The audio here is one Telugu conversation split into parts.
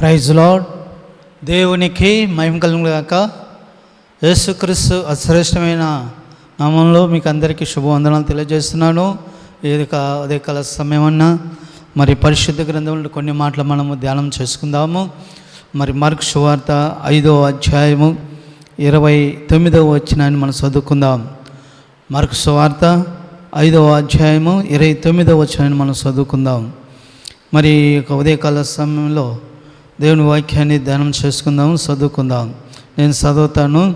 ప్రైజ్ లాడ్ దేవునికి మహిమ కలుగుగాక యేసుక్రీస్తు అశ్రేష్టమైన నామంలో మీకు అందరికీ శుభవందనాలు తెలియజేస్తున్నాను. ఏది కా అదే కాల సమయమన్నా మరి పరిశుద్ధ గ్రంథంలో కొన్ని మాటలు మనము ధ్యానం చేసుకుందాము. మరి మార్క్ శువార్త ఐదో అధ్యాయము ఇరవై తొమ్మిదవ వచ్చినాన్ని మనం చదువుకుందాం. మార్క్ శువార్త ఐదవ అధ్యాయము ఇరవై తొమ్మిదవ వచ్చినాన్ని మనం చదువుకుందాం. మరి ఒక ఉదయకాల సమయంలో దేవుని వాక్యాన్ని ధ్యానం చేసుకుందాం చదువుకుందాం. నేను చదువుతాను.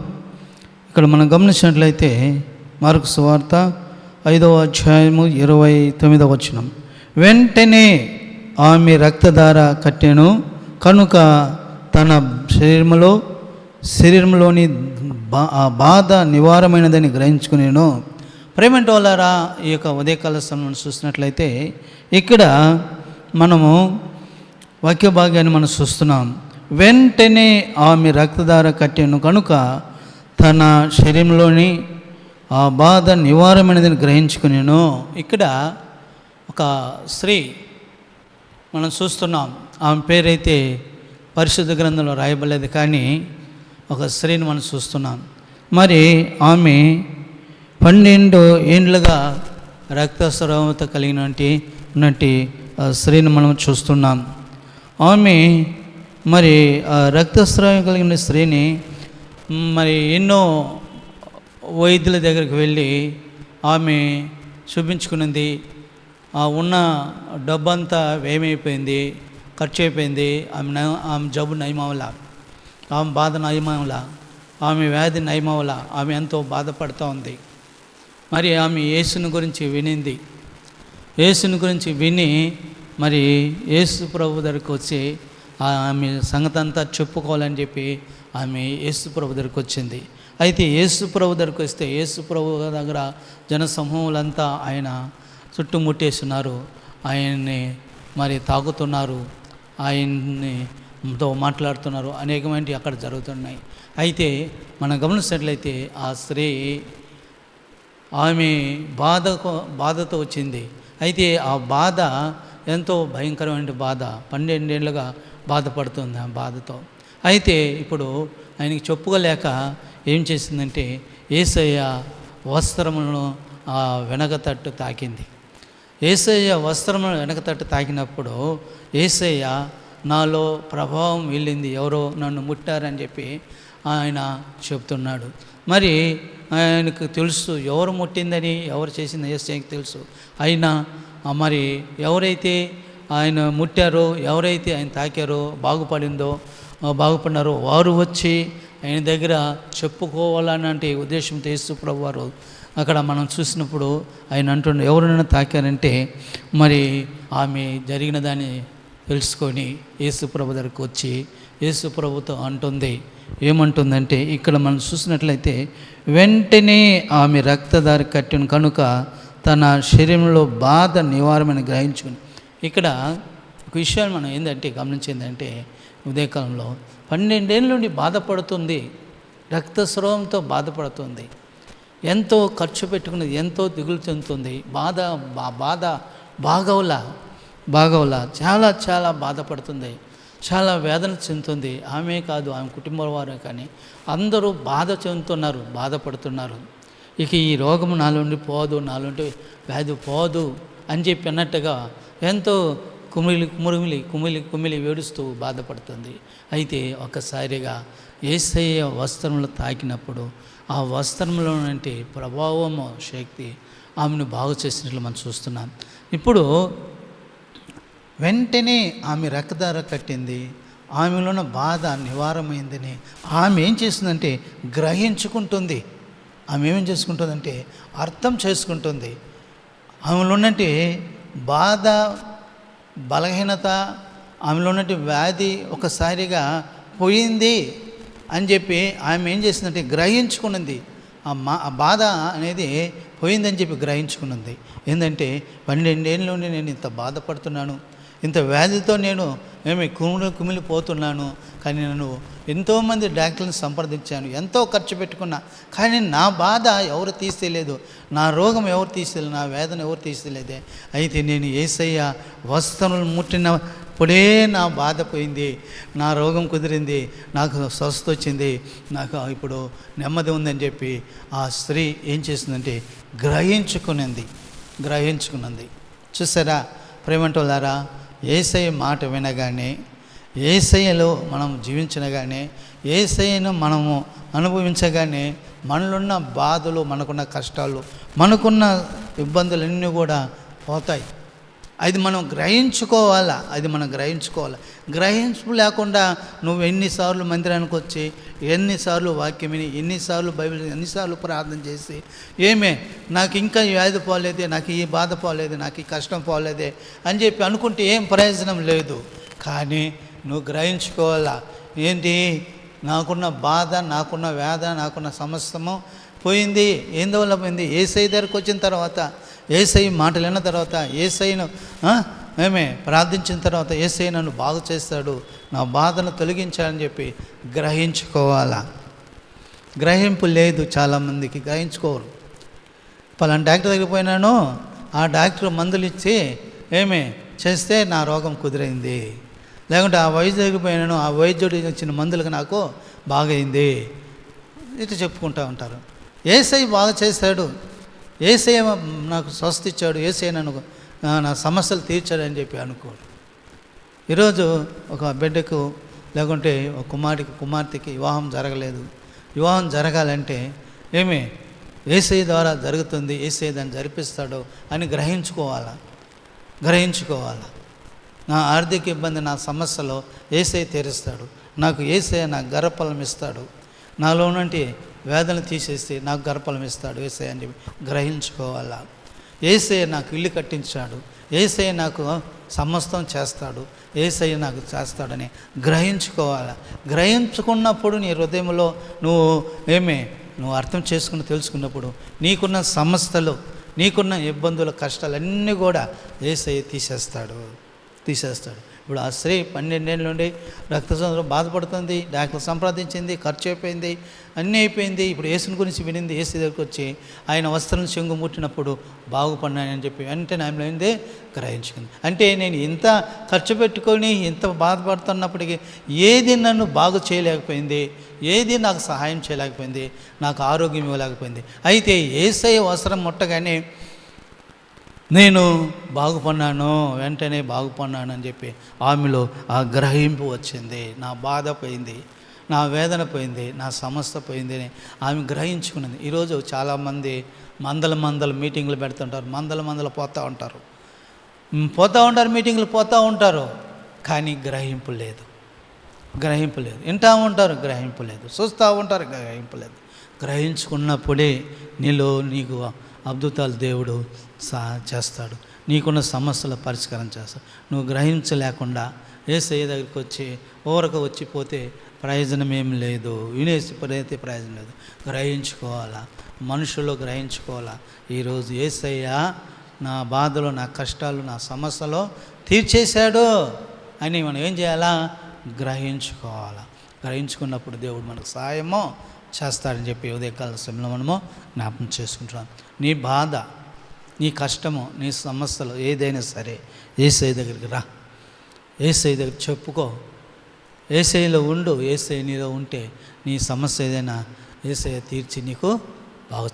ఇక్కడ మనం గమనించినట్లయితే మార్కు సువార్త ఐదవ అధ్యాయము ఇరవై తొమ్మిదవ వచనం. వెంటనే ఆమె రక్తధార కట్టెను కనుక తన శరీరంలో శరీరంలోని బా ఆ బాధ నివారమైనదని గ్రహించుకునేను. ప్రేమెంట్ వాళ్ళారా ఈ యొక్క ఉదయకాల సమయం చూసినట్లయితే ఇక్కడ మనము వాక్య భాగ్యాన్ని మనం చూస్తున్నాం. వెంటనే ఆమె రక్తధార కట్టెను కనుక తన శరీరంలోని ఆ బాధ నివారమైనదని గ్రహించుకునేను. ఇక్కడ ఒక స్త్రీ మనం చూస్తున్నాం. ఆమె పేరైతే పరిశుద్ధ గ్రంథంలో రాయబడలేదు కానీ ఒక స్త్రీని మనం చూస్తున్నాం. మరి ఆమె పన్నెండు ఏండ్లుగా రక్తస్రావత కలిగినటువంటి ఉన్నట్టు స్త్రీని మనం చూస్తున్నాం. ఆమె మరి ఆ రక్తస్రావం కలిగిన స్త్రీని మరి ఎన్నో వైద్యుల దగ్గరికి వెళ్ళి ఆమె చూపించుకున్నది ఆ ఉన్న డబ్బంతా వేమైపోయింది ఖర్చు అయిపోయింది. ఆమె నయ- ఆమె జబ్బు నయమవల ఆమె బాధ నయమవల ఆమె వ్యాధి నయమవల ఆమె ఎంతో బాధపడుతూ ఉంది. మరి ఆమె యేసుని గురించి వినింది. యేసుని గురించి విని మరి యేసు ప్రభు దగ్గరికి వచ్చి ఆమె సంగతి అంతా చెప్పుకోవాలని చెప్పి ఆమె యేసు ప్రభు దగ్గరికి వచ్చింది. అయితే యేసు ప్రభు దగ్గరికి వస్తే యేసు ప్రభు దగ్గర జనసమూహులంతా ఆయన చుట్టుముట్టేస్తున్నారు. ఆయన్ని మరి తాగుతున్నారు. ఆయన్ని తో మాట్లాడుతున్నారు. అనేకమైనవి అక్కడ జరుగుతున్నాయి. అయితే మనం గమనించినట్లయితే ఆ స్త్రీ ఆమె బాధకు బాధతో వచ్చింది. అయితే ఆ బాధ ఎంతో భయంకరమైన బాధ. పన్నెండేళ్ళుగా బాధపడుతుంది ఆ బాధతో. అయితే ఇప్పుడు ఆయనకి చెప్పుకోలేక ఏం చేసిందంటే ఏసయ్య వస్త్రములను ఆ తాకింది. ఏసయ్య వస్త్రములను వెనకతట్టు తాకినప్పుడు ఏసయ్య నాలో ప్రభావం వెళ్ళింది ఎవరో నన్ను ముట్టారని చెప్పి ఆయన చెప్తున్నాడు. మరి ఆయనకు తెలుసు ఎవరు ముట్టిందని ఎవరు చేసింది ఏసయ్యకి తెలుసు. అయినా మరి ఎవరైతే ఆయన ముట్టారో ఎవరైతే ఆయన తాకారో బాగుపడిందో బాగుపడినారో వారు వచ్చి ఆయన దగ్గర చెప్పుకోవాలనంటే ఉద్దేశంతో యేసు వారు అక్కడ మనం చూసినప్పుడు ఆయన అంటుండే ఎవరైనా తాకారంటే మరి ఆమె జరిగిన దాన్ని తెలుసుకొని యేసుప్రభు దగ్గరకు వచ్చి యేసుప్రభుతో అంటుంది ఏమంటుందంటే ఇక్కడ మనం చూసినట్లయితే వెంటనే ఆమె రక్తదారి కట్టిన కనుక తన శరీరంలో బాధ నివారమని గ్రహించుకుని. ఇక్కడ ఒక విషయాన్ని మనం ఏంటంటే గమనించిందంటే ఉదయకాలంలో పన్నెండేళ్ళ నుండి బాధపడుతుంది. రక్తస్రావంతో బాధపడుతుంది. ఎంతో ఖర్చు పెట్టుకున్నది ఎంతో దిగులు చెందుతుంది. బాధ బా బాధ బాగవులా బాగవులా చాలా చాలా బాధపడుతుంది. చాలా వేదన చెందుతుంది. ఆమె కాదు ఆమె కుటుంబం వారు కానీ అందరూ బాధ చెందుతున్నారు బాధపడుతున్నారు. ఇక ఈ రోగము నాలుండి పోదు నాలుండి వ్యాధి పోదు అని చెప్పి అన్నట్టుగా ఎంతో కుమిలి కుమురుమిలి కుమిలి కుమిలి ఏడుస్తూ బాధపడుతుంది. అయితే ఒక్కసారిగా ఏసయ్య వస్త్రములు తాకినప్పుడు ఆ వస్త్రంలో అంటే ప్రభావము శక్తి ఆమెను బాగు చేసినట్లు మనం చూస్తున్నాం. ఇప్పుడు వెంటనే ఆమె రక్తధార కట్టింది ఆమెలో ఉన్న బాధ నివారమైందని ఆమె ఏం చేస్తుందంటే గ్రహించుకుంటుంది. ఆమె ఏమేం చేసుకుంటుందంటే అర్థం చేసుకుంటుంది. ఆమెలో ఉన్నట్టు బాధ బలహీనత ఆమెలో ఉన్నట్టు వ్యాధి ఒకసారిగా పోయింది అని చెప్పి ఆమె ఏం చేసిందంటే గ్రహించుకున్నది ఆ మా ఆ బాధ అనేది పోయిందని చెప్పి గ్రహించుకున్నది ఏంటంటే పన్నెండేళ్ళు నేను ఇంత బాధపడుతున్నాను. ఇంత వ్యాధితో నేను మేము కుమిలి కుమిలిపోతున్నాను కానీ నేను ఎంతోమంది డాక్టర్లను సంప్రదించాను ఎంతో ఖర్చు పెట్టుకున్నా కానీ నా బాధ ఎవరు తీసేయలేదు నా రోగం ఎవరు తీసేయలేదు నా వేదన ఎవరు తీసేయలేదే అయితే నేను ఏసయ్య వస్త్రములు ముట్టినప్పుడే నా బాధ పోయింది నా రోగం కుదిరింది నాకు స్వస్థ వచ్చింది నాకు ఇప్పుడు నెమ్మది ఉందని చెప్పి ఆ స్త్రీ ఏం చేసిందంటే గ్రహించుకునింది గ్రహించుకున్నది చూసారా ప్రేమంటోళ్ళారా? ఏసై మాట వినగానే ఏసైలో మనం జీవించగానే ఏసైను మనము అనుభవించగానే మనలున్న బాధలు మనకున్న కష్టాలు మనకున్న ఇబ్బందులన్నీ కూడా పోతాయి. అది మనం గ్రహించుకోవాలా? అది మనం గ్రహించుకోవాలి? గ్రహించు లేకుండా నువ్వు ఎన్నిసార్లు మందిరానికి వచ్చి ఎన్నిసార్లు వాక్యం విని ఎన్నిసార్లు బైబిల్ ఎన్నిసార్లు ప్రార్థన చేసి ఏమే నాకు ఇంకా ఈ వ్యాధి పోలేదే నాకు ఈ బాధ పోలేదు నాకు ఈ కష్టం పోలేదే అని చెప్పి అనుకుంటే ఏం ప్రయోజనం లేదు. కానీ నువ్వు గ్రహించుకోవాలా? ఏంటి? నాకున్న బాధ నాకున్న వేద నాకున్న సమస్తము పోయింది. ఏందవల్ల పోయింది? ఏసై దగ్గరకు వచ్చిన తర్వాత ఏసై మాటలు విన్న తర్వాత ఏసైను మేమే ప్రార్థించిన తర్వాత ఏసై నన్ను బాగు చేస్తాడు నా బాధను తొలగించాలని చెప్పి గ్రహించుకోవాలా? గ్రహింపు లేదు చాలామందికి గ్రహించుకోరు. పలానా డాక్టర్ దగ్గరికి పోయినాను ఆ డాక్టర్ మందులు ఇచ్చి ఏమే చేస్తే నా రోగం కుదిరైంది. లేకుంటే ఆ వైద్యుడికి పోయినాను ఆ వైద్యుడు ఇచ్చిన మందులకు నాకు బాగైంది. ఇట్లా చెప్పుకుంటూ ఉంటారు. ఏసై బాగా చేశాడు. ఏసై నాకు స్వస్థ ఇచ్చాడు. ఏసై నన్ను నా- సమస్యలు తీర్చాడు అని చెప్పి అనుకోడు. ఈరోజు ఒక బిడ్డకు లేకుంటే ఒక కుమారుడికి కుమార్తెకి వివాహం జరగలేదు. వివాహం జరగాలంటే ఏమి? ఏసై ద్వారా జరుగుతుంది. ఏసై దాన్ని జరిపిస్తాడు అని గ్రహించుకోవాలా? గ్రహించుకోవాలా? నా ఆర్థిక ఇబ్బంది నా సమస్యలో ఏసై తీరుస్తాడు. నాకు ఏసై నాకు గర్భఫలం ఇస్తాడు. నాలో నుండి వేదన తీసేసి నాకు గర్భఫలం ఇస్తాడు ఏసై అని గ్రహించుకోవాలా? ఏసై నాకు ఇల్లు కట్టించాడు. ఏసై నాకు సమస్తం చేస్తాడు. ఏసై నాకు చేస్తాడని గ్రహించుకోవాలా? గ్రహించుకున్నప్పుడు నీ హృదయంలో నువ్వు ఏమే నువ్వు అర్థం చేసుకుని తెలుసుకున్నప్పుడు నీకున్న సమస్యలు నీకున్న ఇబ్బందులు కష్టాలన్నీ కూడా ఏసై తీసేస్తాడు. తీసేస్తాడు. ఇప్పుడు ఆ స్త్రీ పన్నెండేళ్ళ నుండి రక్తసంద్రం బాధపడుతుంది డాక్టర్ సంప్రదించింది ఖర్చు అయిపోయింది అన్నీ అయిపోయింది. ఇప్పుడు ఏసుని గురించి వినింది ఏసు దగ్గరికి వచ్చి ఆయన వస్త్రం చెంగు ముట్టినప్పుడు బాగుపడినాయని చెప్పి వెంటనే ఆమె ఏంది గ్రహించుకుంది. అంటే నేను ఇంత ఖర్చు పెట్టుకొని ఇంత బాధపడుతున్నప్పటికీ ఏది నన్ను బాగు చేయలేకపోయింది ఏది నాకు సహాయం చేయలేకపోయింది నాకు ఆరోగ్యం ఇవ్వలేకపోయింది. అయితే ఏసై వస్త్రం ముట్టగానే నేను బాగుపడినాను వెంటనే బాగుపడినాను అని చెప్పి ఆమెలో ఆ గ్రహింపు వచ్చింది. నా బాధ పోయింది నా వేదన పోయింది నా సమస్య పోయింది అని ఆమె గ్రహించుకున్నది. ఈరోజు చాలామంది మందల మందల మీటింగ్లు పెడుతుంటారు మందల మందల పోతూ ఉంటారు. పోతూ ఉంటారు మీటింగ్లు పోతూ ఉంటారు కానీ గ్రహింపు లేదు. గ్రహింపు లేదు. వింటూ ఉంటారు గ్రహింపు లేదు. చూస్తూ ఉంటారు గ్రహింపు లేదు. గ్రహించుకున్నప్పుడే నీలో నీకు అద్భుతాలు దేవుడు సా చేస్తాడు. నీకున్న సమస్యల పరిష్కారం చేస్తాడు. నువ్వు గ్రహించలేకుండా ఏసయ్య దగ్గరికి వచ్చి ఓరక వచ్చిపోతే ప్రయోజనం ఏం లేదు. వినేసి అయితే ప్రయోజనం లేదు. గ్రహించుకోవాలా? మనుషులు గ్రహించుకోవాలా? ఈరోజు ఏసయ్య నా బాధలు నా కష్టాలు నా సమస్యలు తీర్చేశాడు అని మనం ఏం చేయాలా? గ్రహించుకోవాలా? గ్రహించుకున్నప్పుడు దేవుడు మనకు సాయమో చేస్తాడని చెప్పి ఉదయకాల సమయంలో మనము జ్ఞాపకం చేసుకుంటున్నాం. నీ బాధ నీ కష్టము నీ సమస్యలు ఏదైనా సరే ఏసై దగ్గరికి రా. ఏసై దగ్గర చెప్పుకో. ఏసైలో ఉండు ఏసై నీలో ఉంటే నీ సమస్య ఏదైనా ఏసై తీర్చి నీకు బాగు